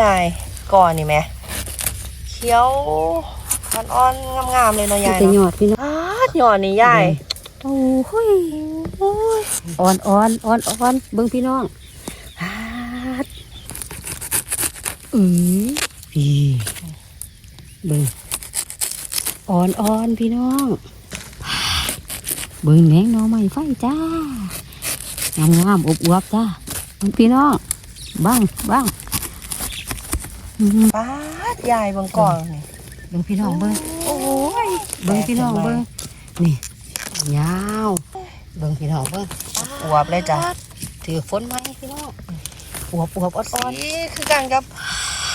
ยายก่อนนี่ไหมเขียวอ่อนๆงามๆเลยเนาะยายจะหยเนาะอดพี่น้องอ้าดหยอดนี่ยายโอ้ยโอ้ยอ่อนอ่อนอ่อนอ่อนเบิ่งพี่น้องฮาดอือพี่เบิ่งอ่อนอ่อนพี่น้องเบิ่งแหนงหน่อไม้ไฟจ้างามงามๆอบอวบๆจ้าเบิ่งพี่น้องบ้างบ้างอืม ป้าดยายเบิ่งก่อนนี่เบิ่งพี่น้องเบิ่งโอ้ยเบิ่งพี่น้องเบิ่งนี่ยาวเบิ่งพี่น้องเบิ่งอวบเลยจ้ะถือฝนไหมพี่น้องอวบอวบอ่อนสีคือกันกับ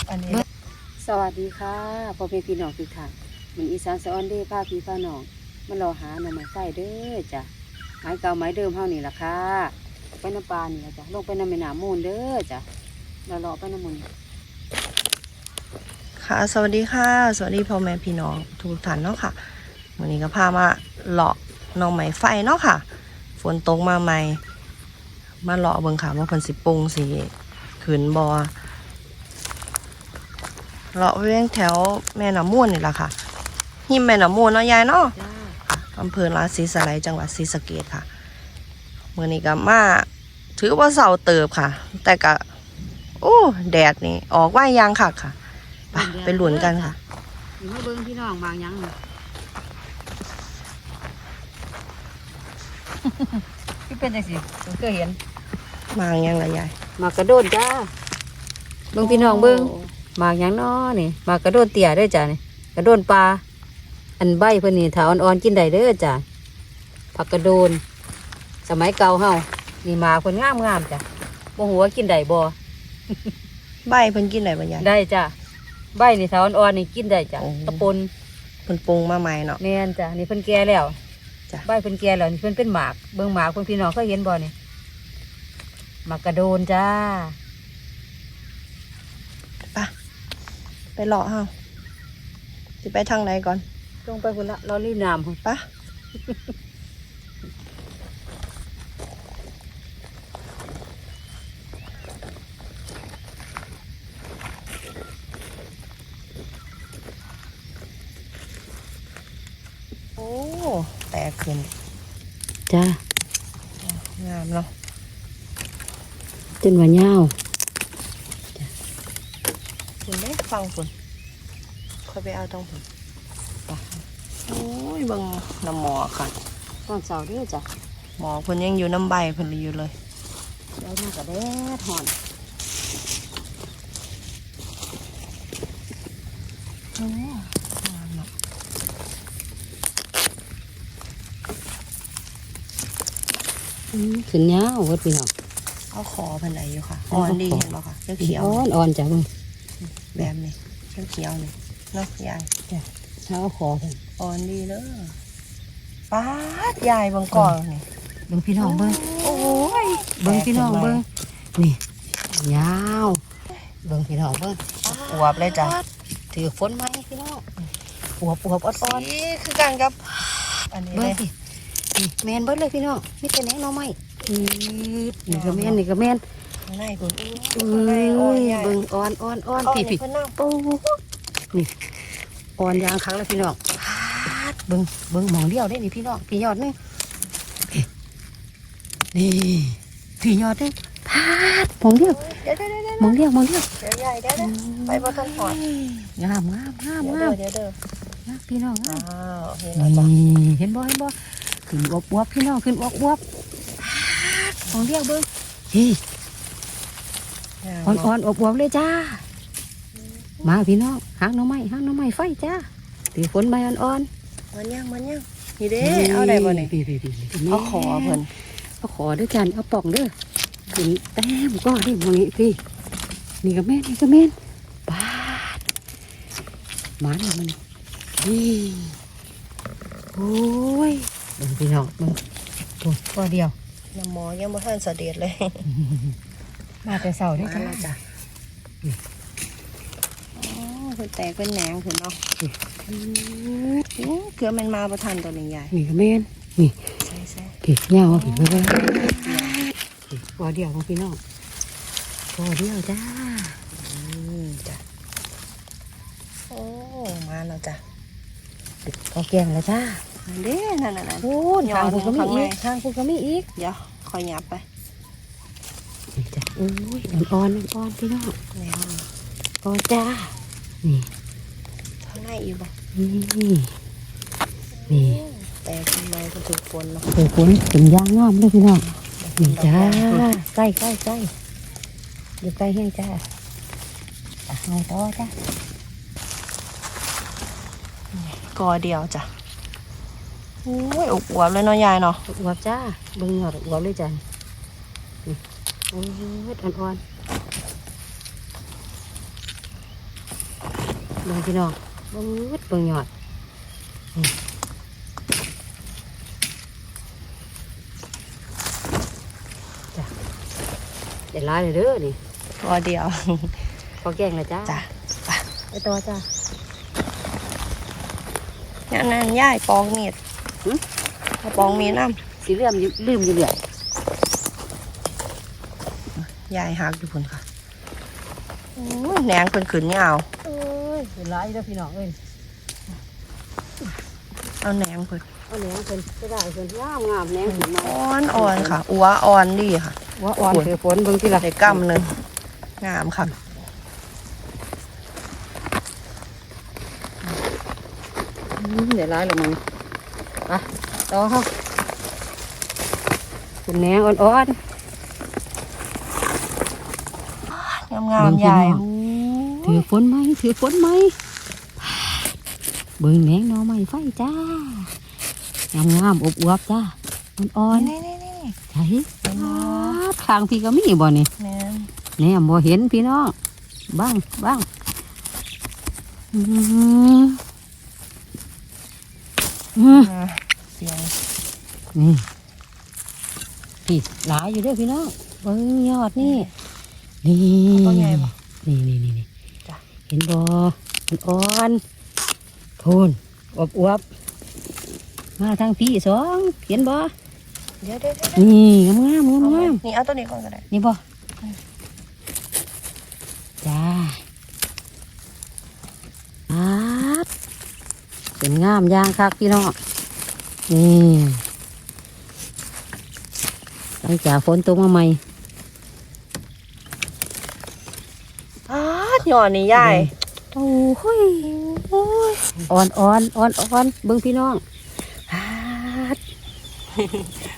อันนี้ๆสวัสดีค่ะพ่อแม่พี่น้องทุกท่านมันอีสานสะออนเด้พาพี่พาน้องมารอหาหน่อไม้ไฟเด้อจ้ะไม้เก่าไม้เดิมเฮานี่ล่ะค่ะไปน้ำปลานี่ล่ะจ้ะลงไปน้ำแม่น้ำมูลเด้อจ้ะเราเลาะไปน้ำมูล ค่ะ สวัสดีค่ะ สวัสดีพ่อแม่พี่น้องทุกท่านเนาะค่ะวันนี้ก็พามาเลาะหน่อไม้ไฟเนาะค่ะ ฝนตกมาใหม่ มาเลาะเบิ่งค่ะว่าเพิ่นสิปรุงสิขืนบอเลาะเวียงแถวแม่น้ำม่วนนี่แหละค่ะหิมแม่น้ำม่วนเนาะยายเนาะจ้าอำเภอราศีสไลยจังหวัดศรีสะเกษค่ะเมื่อนี้ก็มาถือว่าเสาเติบค่ะ แต่ก็โอ้แดดนี่ออกว่ายังค่ะค่ะ ไปไปหลุนกันค่ะอยู่มาเบิ่งพี่น้องบางหยังนี่พี่เป็นจังซี่ผมเคยเห็นมายังละยายหมากกระโดดจ้าเบิ่งพี่น้องเบิ่งหมากหยังน้อนี่หมากกระโดดเตี่ยเด้อจ้านี่กระโดนปลาอันใบเพิ่นนี่ถ้าอ่อนๆกินได้เด้อจ้าผักกระโดน สมัยเก่าเฮานี่หมากเพิ่นงามๆจ้ะบ่ฮู้ว่ากินได้บ่ใบเพิ่นกินได้บ่ยายได้จ้ะ ใบนี่ถ้าอ่อนๆนี่กินได้จ้ะโอ้ ตะปนเพิ่นปรุงมาใหม่เนาะ แม่นจ้ะนี่เพิ่นแก่แล้วจ้ะ ใบเพิ่นแก่แล้วนี่เพิ่นเป็นหมากเบิ่งหมากเพิ่นพี่น้องเคยเห็นบ่นี่หมากกระโดนจ้า ไปเลาะเฮาสิไปทางไหนก่อนลงไปพุ่นละเรารีบน้ำพุ่นปะโอ้ แตกขึ้น จ้างามเนาะจนว่าเหย้าคุณได้ฟังคุณค่อยไปเอาตรงคุณโอ้ยเบิ่งน้ำหมอค่ะตอนเสาร์เด้อจ้ะหมอเพิ่นยังอยู่น้ำใบเพิ่นอยู่เลยแล้วมันก็แดดฮ้อนโอ้งามเนาะ อืม ขึ้นเหย้าเวิดพี่น้องเอาคอเพิ่นไหนอยู่ค่ะ อ่อนดีเห็นบ่ค่ะเขียวอ่อนอ่อนจ้ะมึงๆแบบนี้เขียวๆนี่เนาะยายเท้าคอเพิ่นอ่อนดีเด้อป้าดยายเบิ่งก่อนนี่เบิ่งพี่น้องเบิ่งโอ้ยเบิ่งพี่น้องเบิ่งนี่ยาวเบิ่งพี่น้องเบิ่งอวบเลยจ้ะถือฝนไหมพี่น้องอวบอวบอ่อนสีคือกันกับอันนี้ๆเลเบิ่งยสินี่ แมนเบิดเลยพี่น้องมีแต่แหนงหน่อไม้อืดนี่ก็แมนนี่ก็แมนข้างในคุณอุ้เอ้ยข้างในอ่อนยใหญ่เบิ่งอ่อนอ่อนอ่อนอ่อนพี่นี่พี่เพิ่นนั่งโอ้นี่อ่อนยางครั้งแล้วพี่น้องเบิ่งเบิ่งหมองเดียวได้นี่พี่น้องพี่ยอดนึงนี่พี่ยอดนึงพาดหมองเดียวเดี๋ยวเดี๋ยวเดี๋ยวหมองเดียวหมองเดียวเดี๋ยวใหญ่เดี๋ยวเดี๋ยวไปบ่ทันหอดงามงามงามเดี๋ยวงามเด้อเดี๋ยวเด้องามพี่น้องงาอ้ามวเห็นแล้วจ้ะนี่เห็นบ่เห็นบ่ ขึ้นอวบอวบพี่น้องขึ้นอวบอวบหมองเดียวเบิ่งฮีอ่อนอ่อนอวบอวบเลยจ้า มาพี่น้องหางหน้องไม้หางหน้องไม้ไฟจ้าตีฝนใบอ่อนมันยังมันยังนี่ๆเด้เอาได้บ่นี่พี่พี่พี่พี่เอาขอเพิ่นเอาขอด้วยกันเอาป่องเด้อขึ้นแต้มก็ได้มองนี้พี่นี่ก็แม่นนี่ก็แม่นบาดหมาเนี่ยมันนี่โอ้ยเบิ่ง พี่น้องเบิ่งโอ้ยก็เดียว น้ำหมอยังบ่ทันเสด็จเลย มาแต่เสาได้มาจ้าแล้วจ้ะอ๋อเพิ่นแตกเป็นแหนงขึ้นเนาะอือเกือบมันมาบ่ทันตัวนี้ใหญ่นี่ก็แม่นใช่ใช่พี่เงาพี่เบิ่งก็เดียวของพี่น้องก็เดียวจ้าอืมแล้วจ้ะพอแกงแล้วจ้านั่น เด้นั่นน่ะนั่นโอ้ยทางคุณก็มีอีกทางคุณก็มีอีกเดี๋ยวคอยหยับไปนี่จ้ะโอ้ยอ่อนๆอ่อนๆพี่น้องแนวอ่อนจ้านี่ข้างในอีกบ่นี่นี่แต่ทำไมมันถึงฝนเนาะโอ้ฝนถึงยางงามเลยพี่น้องนี่จ้าใกล้ใกล้ใกล้เดี๋ยวใกล้แห้งจ้าอะเอาต่อจ้ากอเดียวจ้ะ โอ้ยอบอวบเลยเนาะยายเนาะอวบจ้าเบิ่งหยอดอวบเลยจ้านี่โอ้ยอ่อนๆเบิ่งพี่น้องเบิ่งเบิ่งหยอดนี่จ้ะเดี๋ยวไล่เลยเด้อนี่กอเดียวพอแกงเลยจ้าจ้ะไปต่อจ้าอย่างนั้นยายปองมีด หึเอาปองมีดน้สีเหลือมอยู่ลืมอยู่เหลือยำยายหักอยู่พุ่นค่ะโอ้ยแหนงเพิ่นขึ้นยาวเอ้ยเห็นหลายเด้อพี่น้องเอ้ยเอาแหนงเพิ่นเอาแหนงเพิ่นก็ได้เพิ่นงามงามแหนงขึ้นมาอ่อนอ่อนค่ะ อัวอ่อนดีค่ะว่าอ่อนเสือฝนเบิ่งที่ละได้กำหนึ่งงามค่ะอืมเดี๋ยวหลายและมึง ไปต่อเฮาคุณแหนงอ่อนงามงามๆยายๆถือฝนไหมถือฝนไหมเบิ่งแหนงหน่อไม้ไฟจ้างามงามๆอบอวบๆจ้าอ่อนนี่นี่นี่ๆใช่ทางพี่ก็มีบ่นี่แม่นแหนี่บ่เห็นพี่น้องบ้างบ้างอืมอืมอ่า เสียงนี่พี่หลายอยู่ด้วยพี่น้องเบิ้งยอดนี่ นี่ต้นใหญ่ปะนี่นี่นี่นี่เห็นบ่มันอ่อนโทนอวบอวบมาทางพี่สองเห็นบ่เดี๋ยวเดี๋ยวเดี๋ยวนี่งามงามงามนี่เอาตัวนี้ก่อนก็ได้นี่บ่าอาด เป็นงามย่างคักพี่น้องนี่หลังจากฝนตกมาใหม่อ้าดหย่อนนี่ยายโอ้ยโอ้ยอ่อนอ่อนอ่อนอ่อนเบิ่งพี่น้องอาด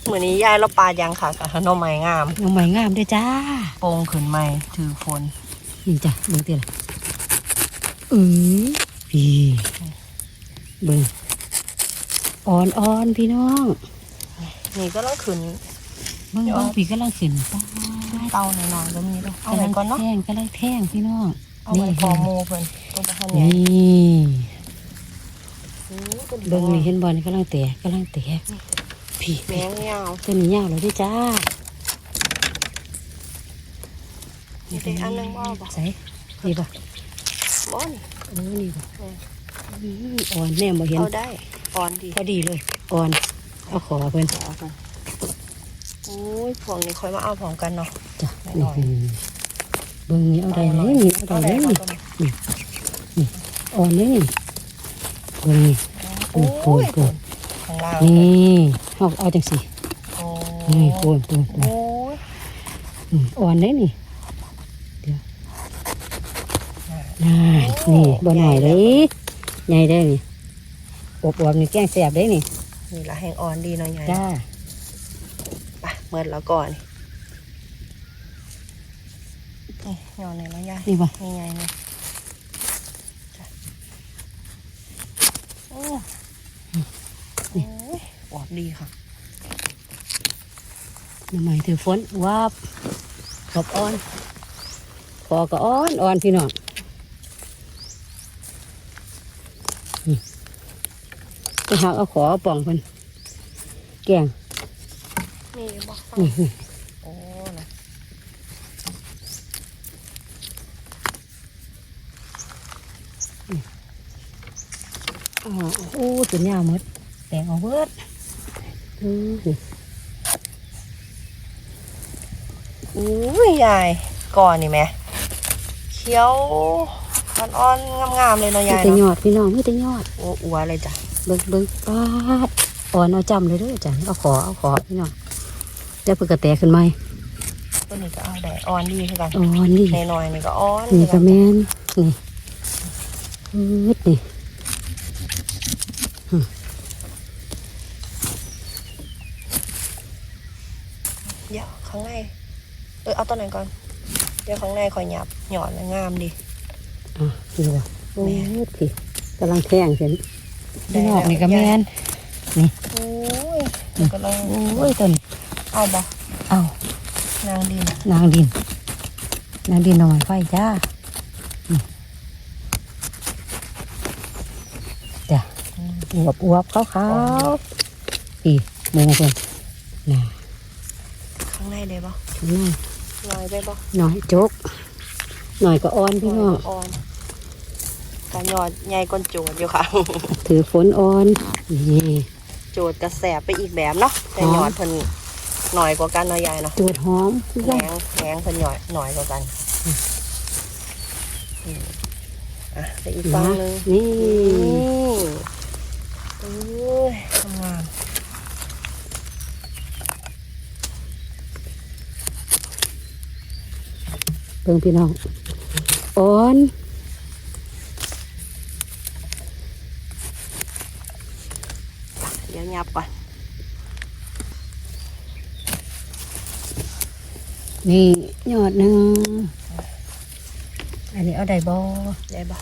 เหมือนนี้ยายเราปาดยังค่ะกับหน่อไม้งามน้องใหม่งามเด้วยจ้าโปงขึ้นใหม่ถือฝนนี่จ้ะเบิ่งเตี้ยละอือพี่ เบิ่งอ่อนอ่อนพี่น้องนี่ก็ต้องขึ้นเบิ่งเบิ่งพี่กำลังขึ้นป้าเตาหน่อยๆก็มีด้วยเอากำไว้ลังก่อนเนาะแท่งกำลังแท่งพี่น้องเอาไว้พอโมเพิ่นตัวประทันใหญ่นี่อืมก็ดีเบิ่งนี่เห็นบอลกำลังแตกกำลังแตกพี่แมงยาวตัวนี้ยาวเลยเด้วยจ้านี่เด็กอันหนึงบ่บ่ใส่นี่ป่ะบ่นี่โอ้นี่ป่ะอืม อ่อนแน่บ่เห็นเอาได้อ่อนดีพอดีเลยอ่อนเอาขอเพิ่นเอากันโอ้ยพวกนี้ค่อยมาเอาพร้อมกันเนาะจ้ะหน่นี่อยเบิ่งนี่เอาได้เลยนี่เอาได้เลยนี่อ่อนเลยนี่เบิ่งนี่โอ้ยโอ้ยโอ้ยข้างล่างนี่เอาเอาจังสิโอ้นี่โอนโอนโอนโอ้ยอืมอ่อนเลยนี่เดี๋ยวน่านี่บ่หน่อยเลย ใหญ่ได้นี่อบอวบนี่แกงแสบได้นี่นี่ละแห้งอ่อนดีเนาะยายจ้าไปเมื่อแล้วก่อนนี่ยอนไหนแล้วยายนี่บ่นี่ไงเนี่ยจ้ะโอ้โอ้ยออกดีค่ะน้ำใหม่ถือฝนวาบขอบอ่อนคอก็อ่อนอ่อนพี่น้องนี่ไป หาเอาขอเอาป่องเพิ่นแกงนี่บอกฟังนี่นี่โอ้นะอ๋อโอ้สุดยาวหมดแตงเอาเบิดอือนี่อุ้ยยายก่อนนี่ไหมเขียวอ่อนๆงามๆเลยเนาะมียายแต่ยเนาะอดพี่น้องมีแต่ยอด โอ้อัวเลยจ้ะ เบิ่งเบิ่งปาดอ่อนเอาจำเลยเด้อจ้ะเอาขอเอาขอพี่น้องจะเพิ่งกระแตขึ้นไหมตัวนี้ก็เอาแดดอ่อนดีคือกันอ่อนนี่น้อยๆนี่ก็อ่อนนี่คืก็อแมนนี่อืดนี่เดี๋ยวข้างในเออเอาตัวไหนก่อน เดี๋ยวข้างในคอยหยับหย่อนแล้วงามดีอะนี่ว่ะโอ้ยพี่กำลังแทงเห็นได้พี่น้องแล้วนี่ก็แมนโอ้ยเดี๋ยวกำลังโอ้ยต้นเอาบ่เอานางดินนางดินนางดินหน่อยไฟจ้านี่จ้ะอวบอวบขาวขาวๆพี่มองเพิ่นน่ะข้างในได้บ่ข้างในน้อยไปบ่หน่อยจกหน่อยก็อ่อนพี่น้องอ่อน การหยอดใหญ่ก้นโจดอยู่ค่ะ ถือฝนอ่อนนี่โจดกระแสไปอีกแบบเนาะแต่หยอดเพิ่นหน่อยกว่ากันเนาะยายเนาะจูดหอมคือแหกันงแหงเพิ่นหน่อยหน่อยกว่ากันอืมอะไปอีกฝั่งหนึงนี่นี่โอ้ยงามเบิ่งพี่น้องอ่อน เดี๋ ยวยับก่อน นี่ยอดหนึ่งอันนี้เอาได้บ่ได้บ่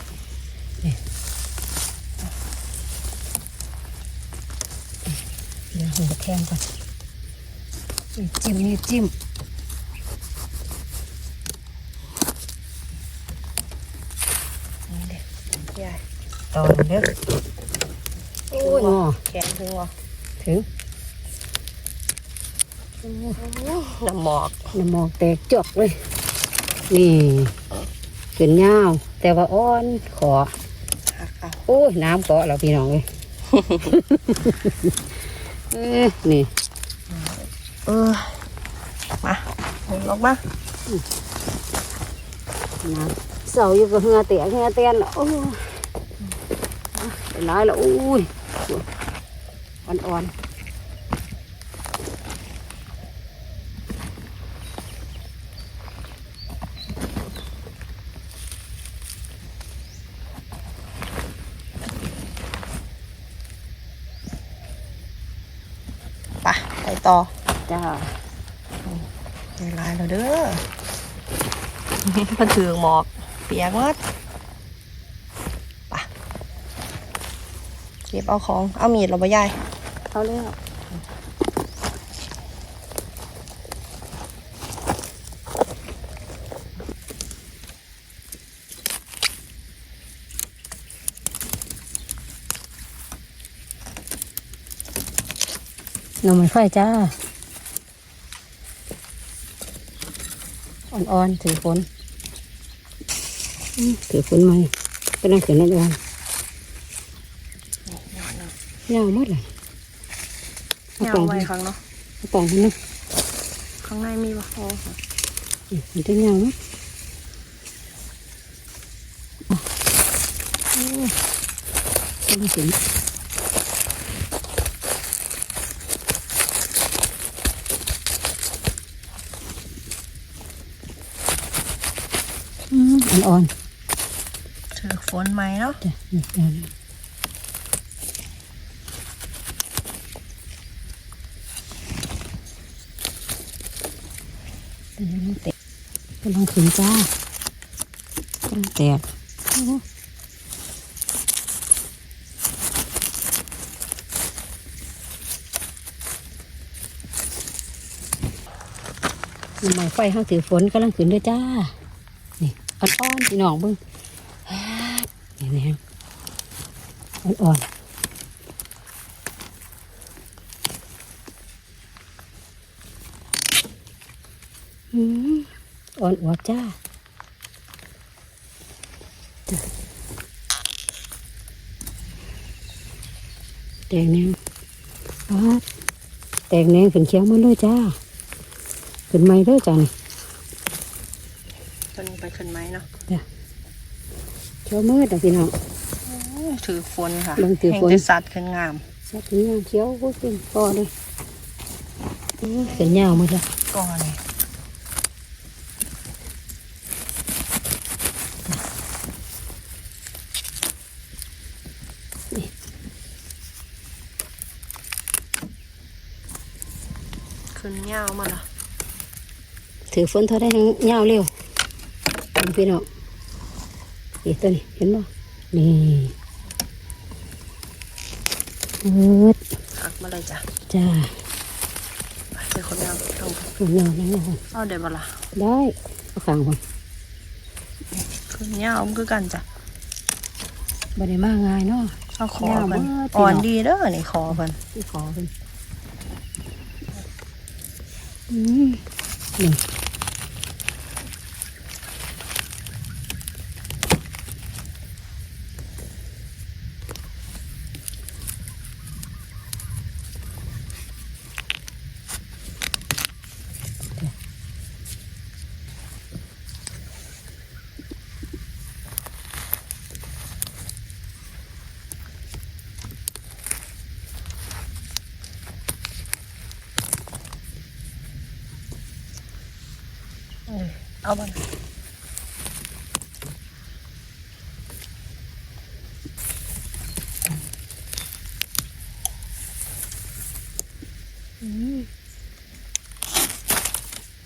เดี๋ยวหัวแทงก่อนนี่จิ้มนี่จิ้มนี่เด็กยายต่อเด้อโอ้โอ้ยยแขนถึงวะ ถึงน้ำหมอกน้ำหมอกแตกจอกเลย นี่ขึ้นยาวแต่ว่าอ่อนขอหักเอาโอ้ยน้ำเกาะเราพี่น้องเลยเอ้ยนี่เออมาหมุนออกมาน้ำเสาอยู่กับเหงือเตียเหงือเตียนแล้วโอ้ยเป็นไรแล้วอุ้ย อ่อนไปไปต่อ ๆจ้าเวลาแล้วเด้อ มันถือหมอก เปียกหมดไปเก็บเอาของ เอามีดเราไปยาย เอาแล้วหน่อไม้ไฟจ้า อ่อนๆถือฝนถือฝนไหมก็นั่งขืนนั่นอ่อนยาวหมดเลย เงาไว้ข้างเนาะเอาป่องมันนะข้างในมีบ่อ๋ออืมมันจะยาวไหมอะอืมต้องถึงอืมอ่อนถือฝนไหมเนาะ ๆจ้ะนี่เดี๋ยวนะเดี๋ยว มันแตกกำลังขึ้นจ้ากำลังแตกหน้ำมันไฟห้างถือฝนกำลังขึ้นด้วยจ้า นี่อ่อนๆพี่น้องเบิ้งฮาดนี่นี่อ่อนๆ อืมอ่อนอวบจ้าจ้ะแตงแนงปาดแตงแนงขึ้นเขียวหมันเลยจ้า ขึ้นไม้เลยจ้านี่ตัวนี้ไปขึ้นไหมเนาะขเขียวมืดอะพี่น้องถือฝนค่ะลงถือฝนแห่งจะสัตว์ขึ้นงามสักนี้เขียวก็เป็นต่อเลยอื้อเส้นยาวมาจ้ะก่อนเลย ขึ้นยาวมาละถือฝนเท่าได้ทั้งยาวเร็วเอาพี่น้องนี่ตัวนี้เห็นบ่นี่มืดหักมาเลยจ้ะจ้าไปเดี๋ยวคนยาวทางฝนยาวนั่งลงเอาเดี๋ยวมาละได้เอาข้างคนขึ้นยาวมันคือกันจ้ะบ่ได้มาง่ายเนาะเอาขอยาวมันเบิดอ่อนพี่น้องดีเด้อนี่คอมันที่ขอเป็นอืม นี่ เออเอามัน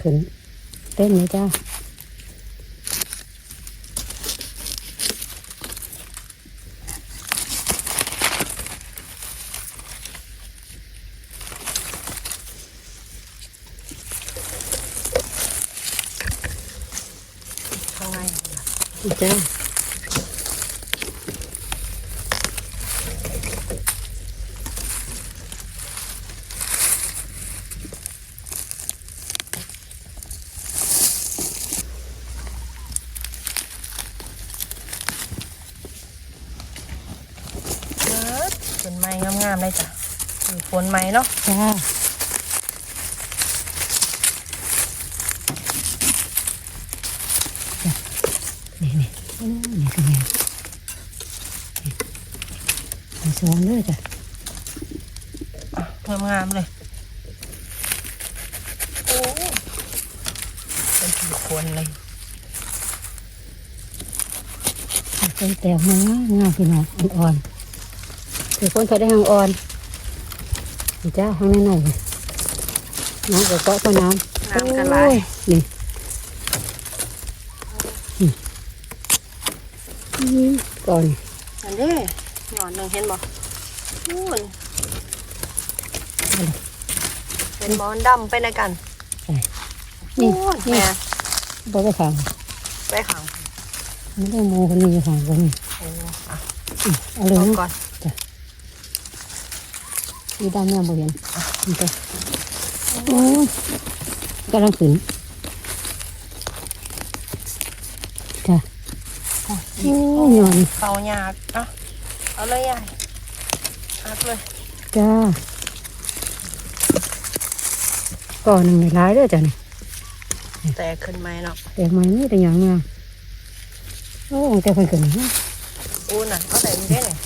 ขึ้นเต้นไหมจ้า ข้างใน จ้าเออเป็น ไม้จ้ะถือฝนไหมเนาะจ้าจ้ะนี่นี่นี่คือไงสองเลยจ้ะงามงามเลยโอ้เป็นถือฝนเลยเป็นแต่วงามงามพี่น้องอ่อนๆ คือคนเขาได้หางอ่อนนี่จ้าข้างในหน่อยน้ำก็เกาะก็น้ำน้ำกันไหลายโอ้ยนี่นี่อืมก่อนอันเด้หนอนหนึ่งเห็นบ่นู่นเป็นบอลดำไปในกันนี่นู่นนี่แม่บอกไปขังไปขังไม่ได้โมคนนี้ขังคนนี้โอ้อะอืมเอาเลยเอานะก่อน มีด้านเนี่ยบ่เห็นนี่จ้ะโอ้ยกำลังขึ้นจ้ะโอ้ยหย่อนเป่าหยาดอะเอาเลยยายอัดเลยจ้าก่อนหนึ่งในร้ายเด้อจ้ะนี่แต่ขึ้นไหมเนาะแต่ไม้นี่แต่อย่างเงี้ยโอ้แต่เพิ่นขึ้นนะอู้น่ะเอาแต่นี่ได้เนี่ย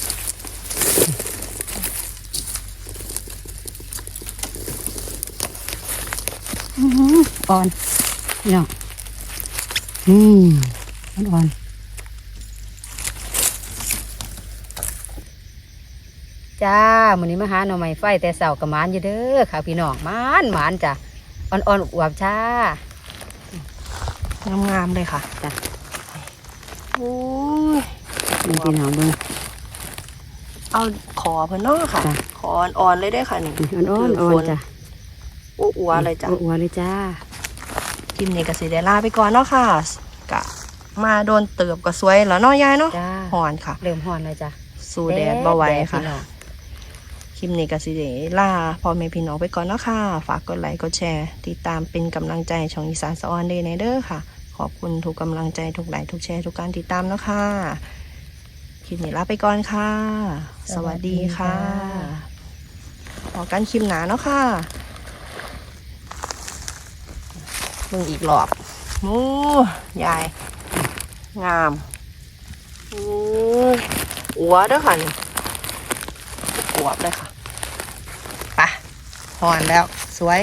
อื้ อหืออ่อนนี่เนาะอืมอ่อนอ่อนจ้ามื้อนี้มาหาหน่อไม้ไฟแต่เสากับหมานอยู่เด้อค่ะพี่น้องหมานหมานจ้ะอ่อนอ่อนอวบๆจ้างามๆเลยค่ะจ้ะโอ้ยนี่พี่น้องเบิ่งเอาขอเพิ่นเนาะค่ะจ้ะขออ่อนๆเลยได้อค่ะนี่อ่อนอ่อนอ่อนจ้ะอู้อัวเลยจ้ะอวบๆเลยจ้า คลิปนี้ก็สิได้ลาไปก่อนเนาะค่ะกะมาโดนเติบก็สวยแล้วเนาะยายเนาะจ้า หอนค่ะ เริ่มฮ้อนเลยจ้ะสู้แดดบ่ไหวค่ะแดดพี่น้อง คลิปนี้ก็สิได้ลาพ่อแม่พี่น้องไปก่อนเนาะค่ะ ฝากกดไลค์กดแชร์ ติดตามเป็นกำลังใจช่องอีสานสะออนเดย์ในเด้อค่ะ ขอบคุณทุกกำลังใจทุกไลค์ทุกแชร์ทุกการติดตามเนาะค่ะ คลิปนี้ลาไปก่อนค่ะ สวัสดีค่ะพอกันคลิปหนาเนาะค่ะ มึงอีกรอบมูยาย งามโอ้ยอวด้วยค่ะนี่อวบเลยค่ะปะหอนแล้ว สวย